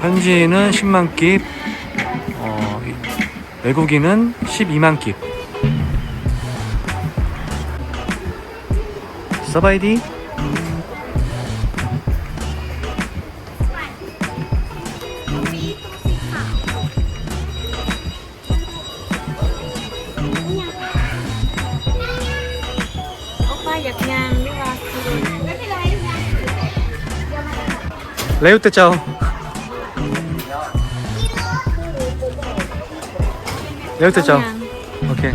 현지인은 10만 깁, 어, 외국인은 12만 깁. 서바이디? 누가 레우떼 짜오. 레우떼 짜오. 오케이.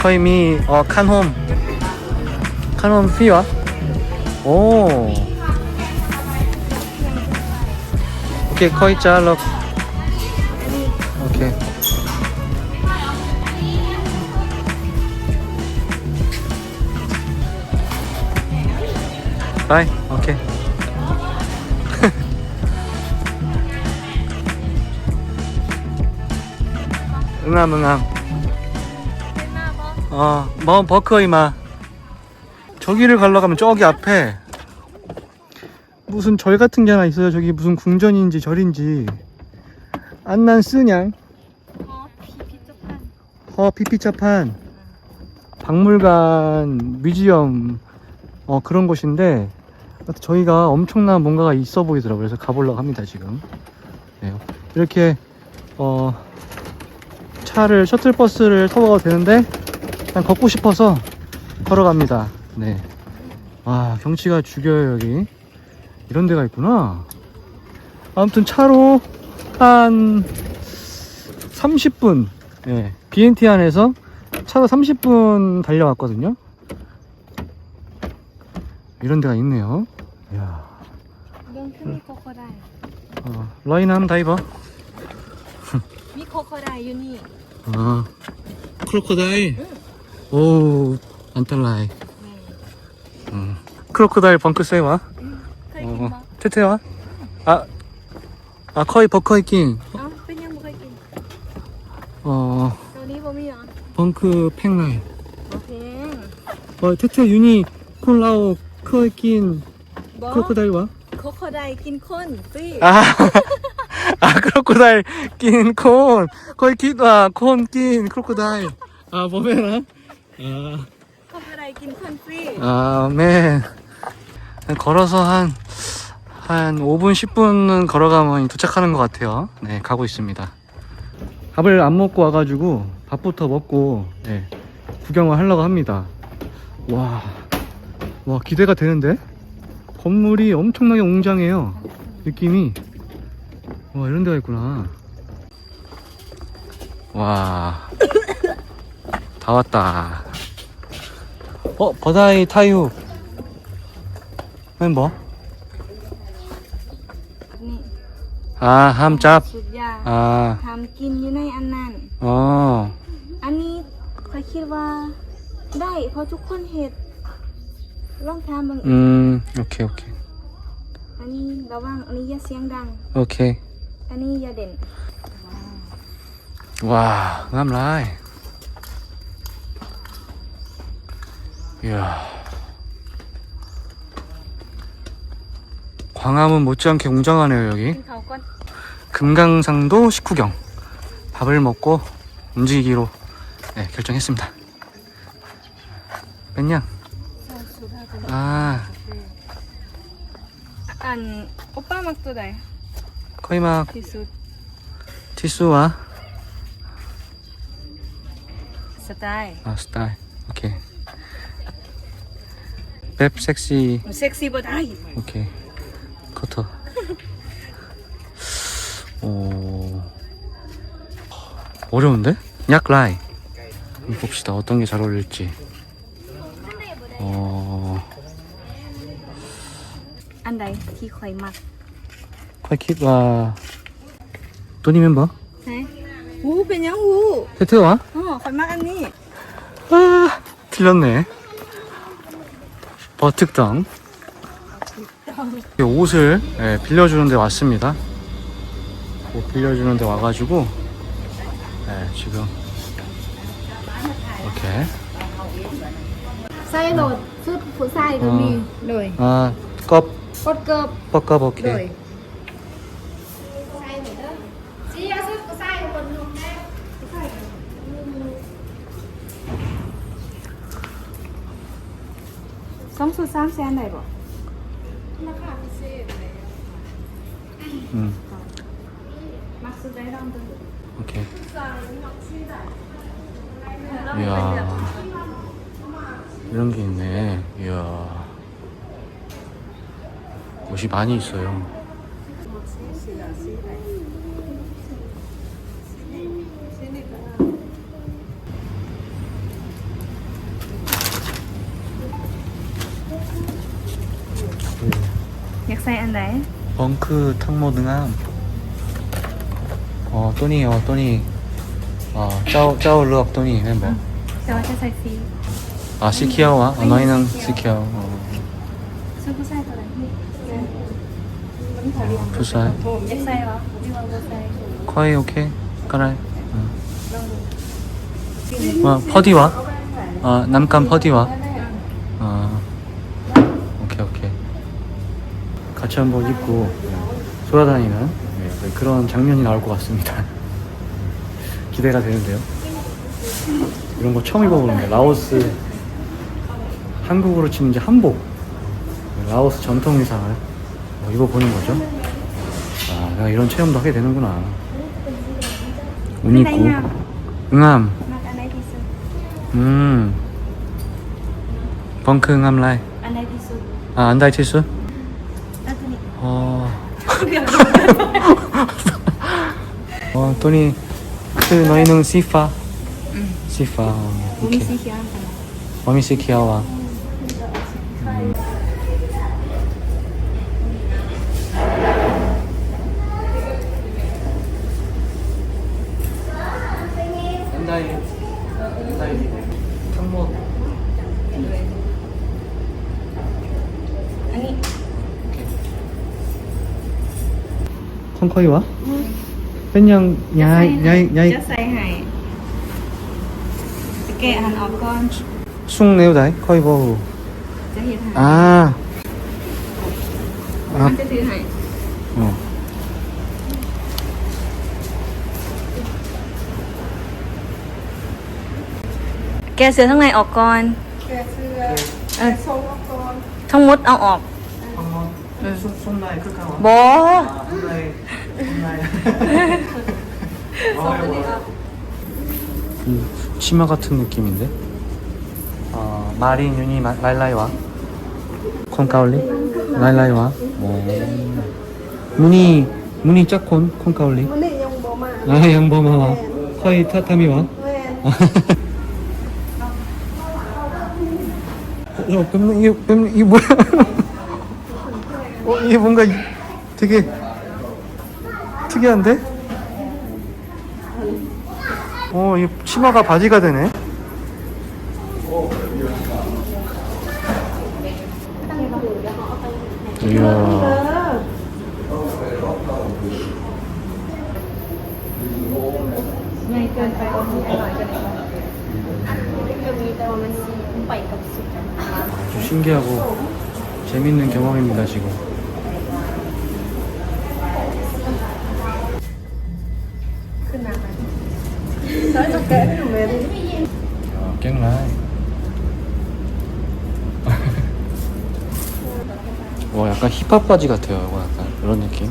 거의 미, 어, 칸홈. 칸홈 피와? 오. 오케이, 거의 잘로. 오케이. 바이. 오케이. 응암, 응암. 어, 뭐 버커 이마. 저기를 가려고 하면 저기 앞에 무슨 절 같은 게 하나 있어요. 저기 무슨 궁전인지 절인지. 안난 쓰냥. 허 피피차판. 박물관, 뮤지엄, 어 그런 곳인데 저희가 엄청난 뭔가가 있어 보이더라고요. 그래서 가보려고 합니다 지금. 네. 이렇게 어 차를 셔틀버스를 타고 가도 되는데 그냥 걷고 싶어서 걸어갑니다. 네. 와 경치가 죽여요 여기. 이런 데가 있구나. 아무튼 차로 한 30분 예, BNT 안에서 차로 30분 달려왔거든요. 이런 데가 있네요. 이야. 응. 어, 라인 한 다이버 미 코코라 유니. 아, 크로코다일. 오, 안탈라이. นี่ 음. 크로코다일 벙크세와. เคยกิน 어, บ่ 테테와. 아, 아, 커이 버커이킹. เอ้าเป็นยังบ่เคยกิน 어, ตัวนี้บ่มีเหรอ 벙크 팽라이. โอเค 어, 테테 유니 콜라오 커이킹 บ่ 크로코다일와. โคโคไดกินคนสิ 아, 아, 크로코다일 낀 콘. 거의 낀, 아, 콘 낀 크로코다일. 아, 뭐메나? 아. โคโคไดกินคนสิ 아, 맨. 걸어서 한, 한 5분, 10분은 걸어가면 도착하는 것 같아요. 네, 가고 있습니다. 밥을 안 먹고 와가지고, 밥부터 먹고, 네, 구경을 하려고 합니다. 와, 와, 기대가 되는데? 건물이 엄청나게 웅장해요. 느낌이. 와, 이런 데가 있구나. 와, 다 왔다. 어, 버다이 타유. 멤버? นี่ 아, 함짭. สุดยา 아, ทำกินอยู่ในอันนั้น 어. อันนี้ข้อยคิดว่าได้เพราะทุกคนเฮ็ดลองทำบาง 음, 오케이, 오케이. อันนี้ระวังอันนี้อย่าเสียงดัง 오케이. อันนี้อย่าเด่น 와, 남라이. 이야. 광화문 못지않게 웅장하네요, กิ 여기. นเขาวก่อน 금강산도 식후경. 밥을 먹고 움직이기로 네, 결정했습니다. 뺀냥. ใส่สุดาเป็น 아, อันโอป้ามักตัวใด 거의 막 지수. 지수와 스타일. 아 스타일. 오케이. 뱁 섹시. 어, 섹시보다 아, 오케이. 커터. 오. 어려운데? 약 라이. 봅시다. 어떤 게 잘 어울릴지. 어. 안다이 티 거의 막. อยมัก 콰이킷와 또니 멤버? ใช่หูเป็นหยังหู 테트와? อ๋อข่อยมักอันนี้ 아, 틀렸네. 버특덩. 옷을 예, 빌려주는데 왔습니다. 옷 빌려주는데 와가지고 예, 지금 이렇게 ใส่โหลดชุดผู้ชายก็มีเลย 아, 껍, กดเกิบ 뻑값 เลย 오케이. สองสูตรสามแสนได้บ่ 음 มักสุดได้ลองดู 오케이 이야 이런 게 있네 이야 옷이 많이 있어요 작사한다에 벙크 탕모 등함. 어 또니 어 또니. 어 짜오 짜오 르업 또니 멤버 저와 샤사시 아 시키아와? 아, 어 너희는 시키아오 어. 부사에 거의 오케이. 까라이 어. 어, 퍼디와? 아, 어, 남간 퍼디와? 같이 한번 입고 돌아다니는 네. 네, 그런 장면이 나올 것 같습니다. 기대가 되는데요. 이런 거 처음 입어보는데 라오스 한국으로 치면 이제 한복 라오스 전통 의상을 뭐 입어보는 거죠. 아, 내가 이런 체험도 하게 되는구나. 옷 입고 응암. 음. 벙크 응암 라이. 안다이 티수. 아 안다이 티수? 어, 토니, 그 너희는 시파. 시파. 어, 오케이. 몸이 시키아와. 몸이 시키아와. ค่อยวะ เป็นยังยายยายยายจะใส่ให้จะแกะหันออกก่อนซุ่งเร็วได้ค่อยบ่จะเห็นอ่าครับจะถือให้อ๋แกเสือทั้งในออกก่อน แกเสือทรงออกก่อน ทั้งหมดเอาออก 네.そそんな絵区間はもうそんな絵そんな絵 뭐? 음, 치마 같은 느낌인데? 어, 마린 유니 마- 라일라이와? 콘카울리? 라일라이와? 무늬 무늬 짝콘 콘카울리? 아. 양범아와 허이 타타미와? 어, 이, 뱀, 뭐야? 어, 이게 뭔가 되게 특이한데? 어, 이 치마가 바지가 되네. 이야. 음. 아주 신기하고 재밌는 경험입니다, 지금. 야, 깽라이. 와, 약간 힙합 바지 같아요, 이거 약간. 이런 느낌.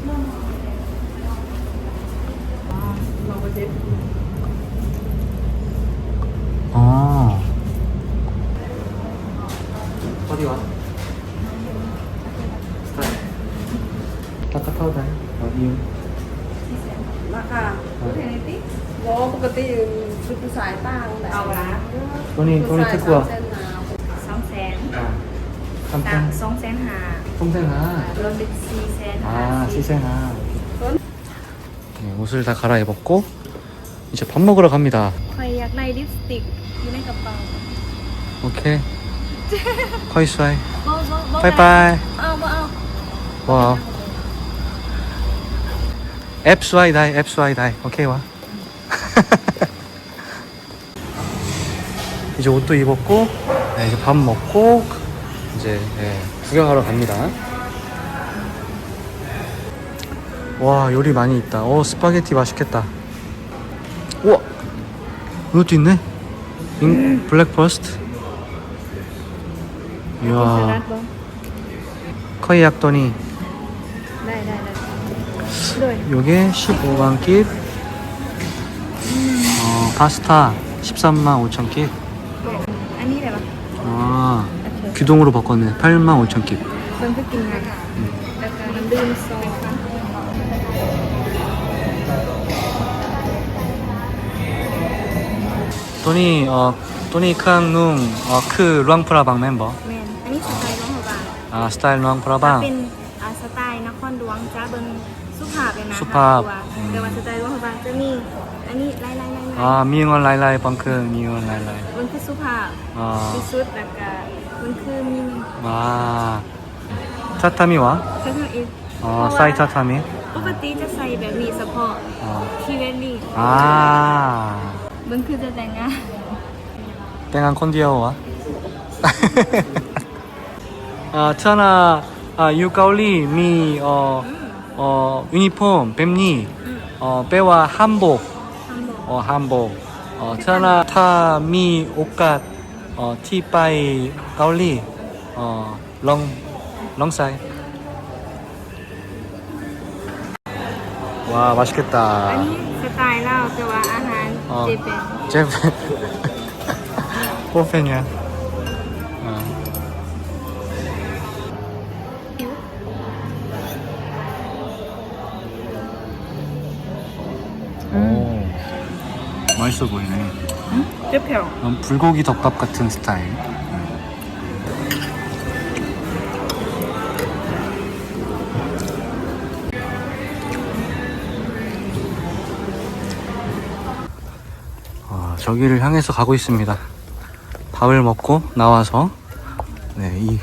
돈이, ผู้ 돈이 ชาย 듣고 สาม 와. เส้นหนาว สองแสน 아. สาม 삼촌. สองแสนหา 동생아. รวมเป็นสี่แสนห้า 아, สิบ 시생아. 네, 옷을 다 갈아입었고 이제 밥 먹으러 갑니다. ใครอยากได้ลิปสติกอยู่ในกระเป๋า 오케이. 커이스와이. บ่บ่บ่ 빠이빠이. เอาบ่เอา 와. 앱스와이 다이, 앱스와이 다이. 오케이 와. 이제 옷도 입었고 네, 이제 밥 먹고 이제 네, 구경하러 갑니다. 와 요리 많이 있다. 어 스파게티 맛있겠다. 우와 이것도 있네. 인, 블랙퍼스트. 이야. 커이 약돈이. 요게 15만 킵. 어, 파스타 13만 5천 킵. 아, โอเค 규동으로 바꿨네 8만 5천 깁 เบิ่งเพื่อกินงานแล้วก็น้ำดื่มซอง 돈이 어 돈이 캉룽 어크 루앙프라방 멤버 แมนอันนี้สไตล์น้องหัวบาง 아 스타일 ถ้า 루앙프라방 เป็นอ่าสไตล์นครหลวงจ้าเบิงสุภาพเลยนะ สุภาพ ตัว อืม แต่ว่าสไตล์น้องหัวบางจะมีอันนี้ไล่ไล่ไล่ไล่ 아 미응원 라이라이 벙크 미응원 라이라이 มันคือสุภาพ 아, ที่สุดแล้วก็มันคือมี 아 타타미와 ใช่ไหมอีก 어 사이 타타미 ปกติจะใส่แบบนี้เฉพาะ 어. ที่เวดดี้ 아 มันคือจะแต่งงาน 땡한 콘디아오와 아 트하나 아 유가올리 미 어, 어, 유니폼 뱀니 อืม 어, 빼와 한복 ทั้งหมด 어, 한복 어, 트하나 타미 옷갓 어, 티바이 가올리 어, long 롱사이 와 อัน 맛있겠다 นี้สไตล์เราแต่ว่าอาหาร อ๋อ เจแปน 제 호팬이야 맛있어 보이네. 응? 찝해요. 불고기 덮밥 같은 스타일. 음. 아, 저기를 향해서 가고 있습니다. 밥을 먹고 나와서 네, 이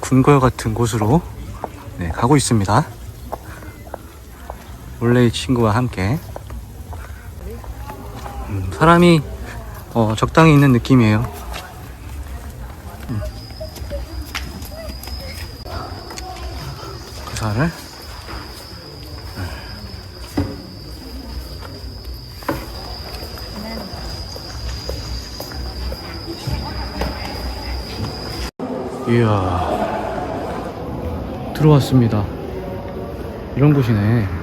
궁궐 같은 곳으로 네, 가고 있습니다. 원래 이 친구와 함께 사람이 어, 적당히 있는 느낌이에요. 음. 그사를 이야 들어왔습니다. 이런 곳이네.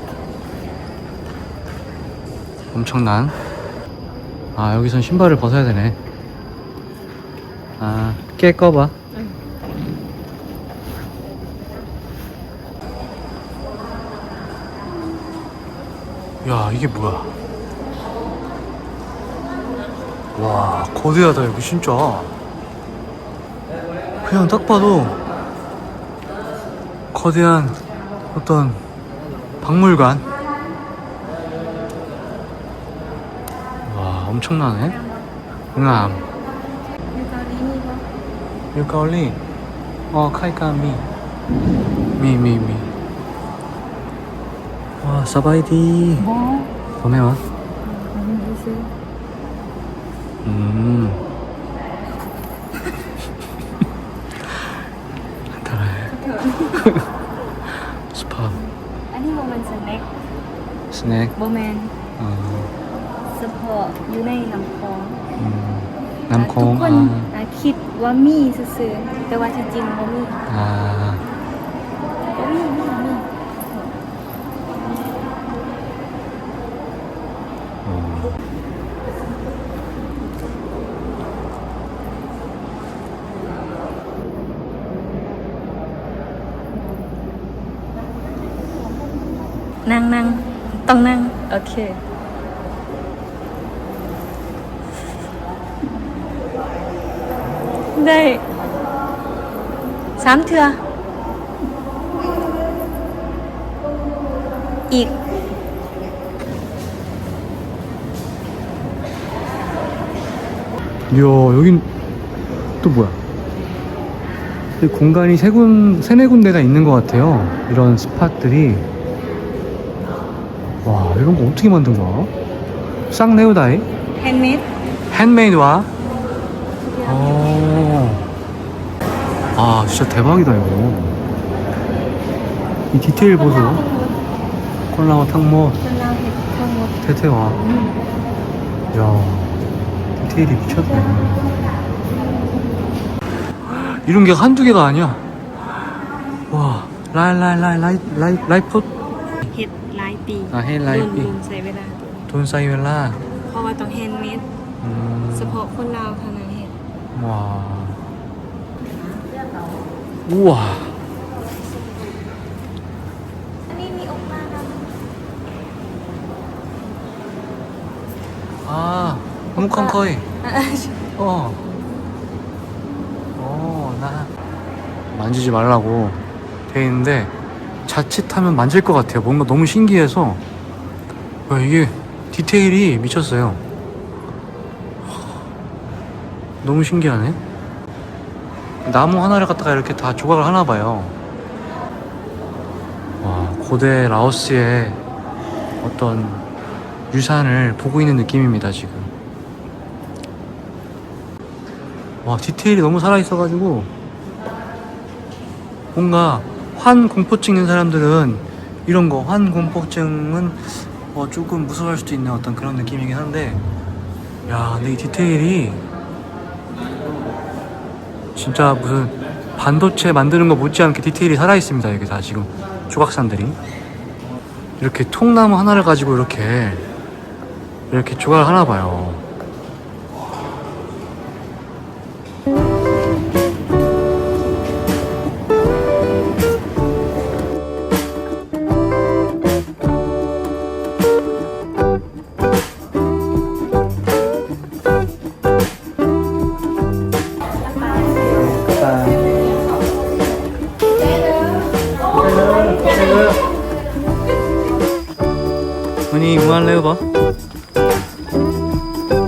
엄청난. 아, 여기선 신발을 벗어야 되네. 아, 깨 꺼봐. 야, 이게 뭐야? 와, 거대하다, 여기 진짜. 그냥 딱 봐도 거대한 어떤 박물관. 와, 엄청나네. 응암. 유가올리. 어, 카이카 미. 미, 미, 미. 와, 사바이디. 뭐? 보내와. 음. 달아해. 스파. 아니, 뭐면 스낵. 스낵. 뭐면. 어. พออยู่ในลำคลองน้ำโค้งทุกคนคิดว่ามีซื้อแต่ว่าจริงๆบ่มีอ่าบ่มีมีนั่งนั่งต้องนั่ง โอเค đây sám 이야 여긴 또 뭐야? 이 공간이 세 군, 세네 군데가 있는 것 같아요. 이런 스팟들이. 와 이런 거 어떻게 만든 거야? 쌍네우다이? 핸메이드 핸메이드와? 어... 아 진짜 대박이다 이거 이 디테일 보소 콜라와 탕모 คนเราเห็ดทั้งหมด 태태와 야 디테일이 미쳤네 이런 게 한두 개가 아니야 와 라이 라이 라이 라이 라이 라이프 เห็ดหลายปี อ่าเฮ็ดหลายปี โดนๆใช้เวลา 돈 사이웰라 เพราะว่าต้อง handmade 음, เฉพาะคนลาวเท่านั้นเห็ด 와 우와. 아, 엄청 커이. 아. 어. 어, 나 만지지 말라고 돼 있는데 자칫하면 만질 것 같아요. 뭔가 너무 신기해서 와, 이게 디테일이 미쳤어요. 너무 신기하네. 나무 하나를 갖다가 이렇게 다 조각을 하나 봐요. 와, 고대 라오스의 어떤 유산을 보고 있는 느낌입니다, 지금. 와 디테일이 너무 살아있어가지고 뭔가 환 공포증 있는 사람들은 이런 거 환 공포증은 어, 조금 무서워할 수도 있는 어떤 그런 느낌이긴 한데 야 근데 이 디테일이 진짜 무슨 반도체 만드는 거 못지않게 디테일이 살아있습니다 여기 다 지금 조각산들이. 이렇게 통나무 하나를 가지고 이렇게 이렇게 조각을 하나 봐요 무할래요 봐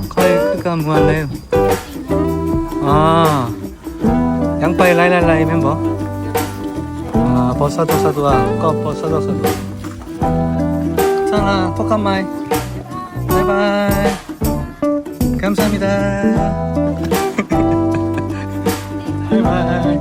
커이 크가 무할래요 아 양파에 라이라이라이 멤버 아 버사도 사도아 꺼 버사도 사도. 사나 토카마이. 바이바이. 감사합니다. 바이바이